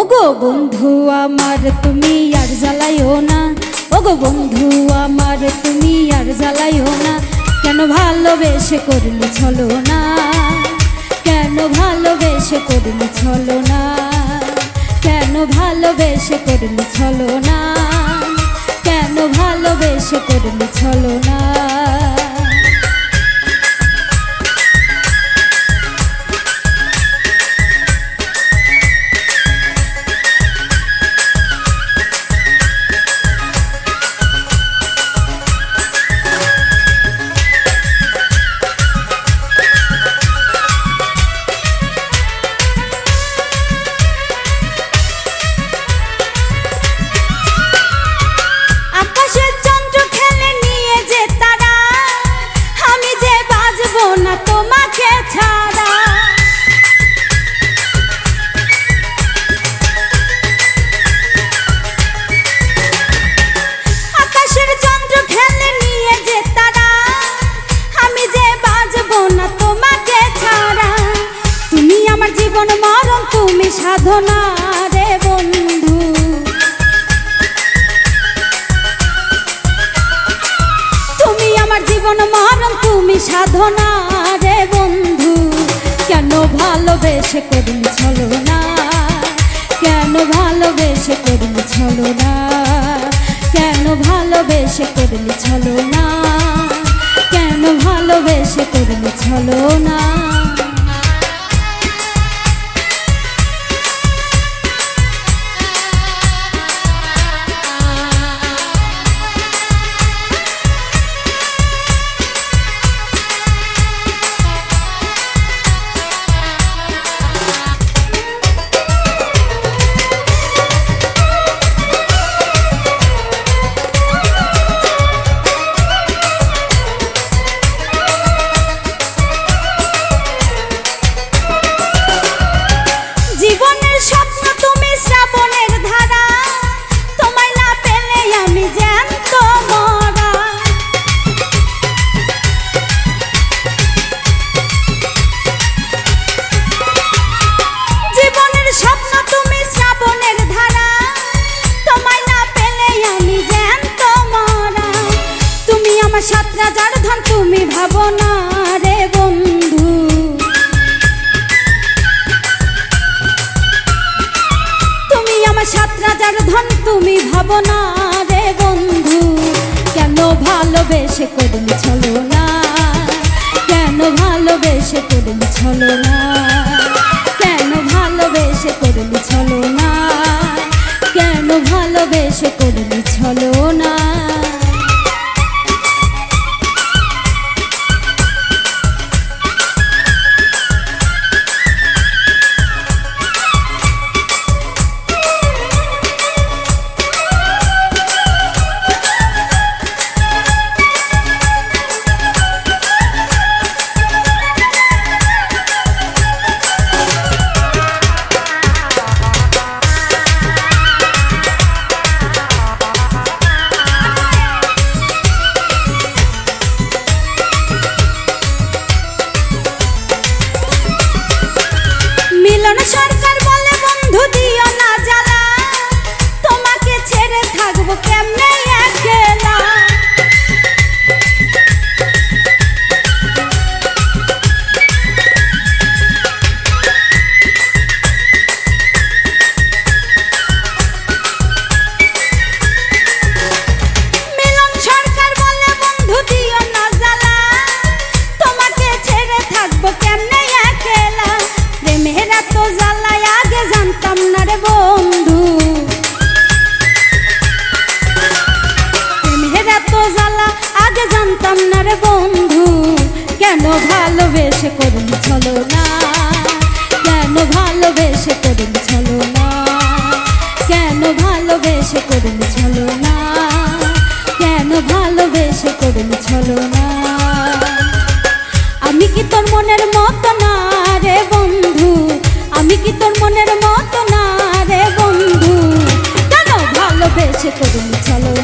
ওগো বন্ধু আমার, তুমি আর জ্বালাইও না। ওগো বন্ধু আমার, তুমি আর জ্বালাইও না। কেন ভালোবেসে করলি ছলো না? কেন ভালোবেসে করলি ছলো না? কেন ভালোবেসে করলি ছলো না? কেন ভালোবেসে করলি ছলো না? তোমাকে ছাড়া। আকাশের চন্দ্র খেলে নিয়ে যে আমি যে বাজবো না তোমাকে ছাড়া। তুমি আমার জীবন মরণ, তুমি সাধনা রে বন্ধু। তুমি আমার জীবন মরণ তুমি সাধনা রে বন্ধু, কেন ভালোবেসে করুন ছলো না? কেন ভালোবেসে করুন ছলো না? কেন ভালোবেসে করুন ছলো না? কেন ভালোবেসে করুন ছলো না? ভালোবেসে করলি ছলো না। কেন ভালোবেসে করলি ছলো না? কেমনে পারলাম বন্ধু, কেন ভালোবেসে করুন চলো না কেন ভালোবেসে করুন চলো না কেন ভালোবেসে করুন চলো না কেন ভালোবেসে করুন চলো না আমি কি তোর মনের মতো না রে বন্ধু? আমি কি তোর মনের মতো না রে বন্ধু? কেন ভালোবেসে করুন চলো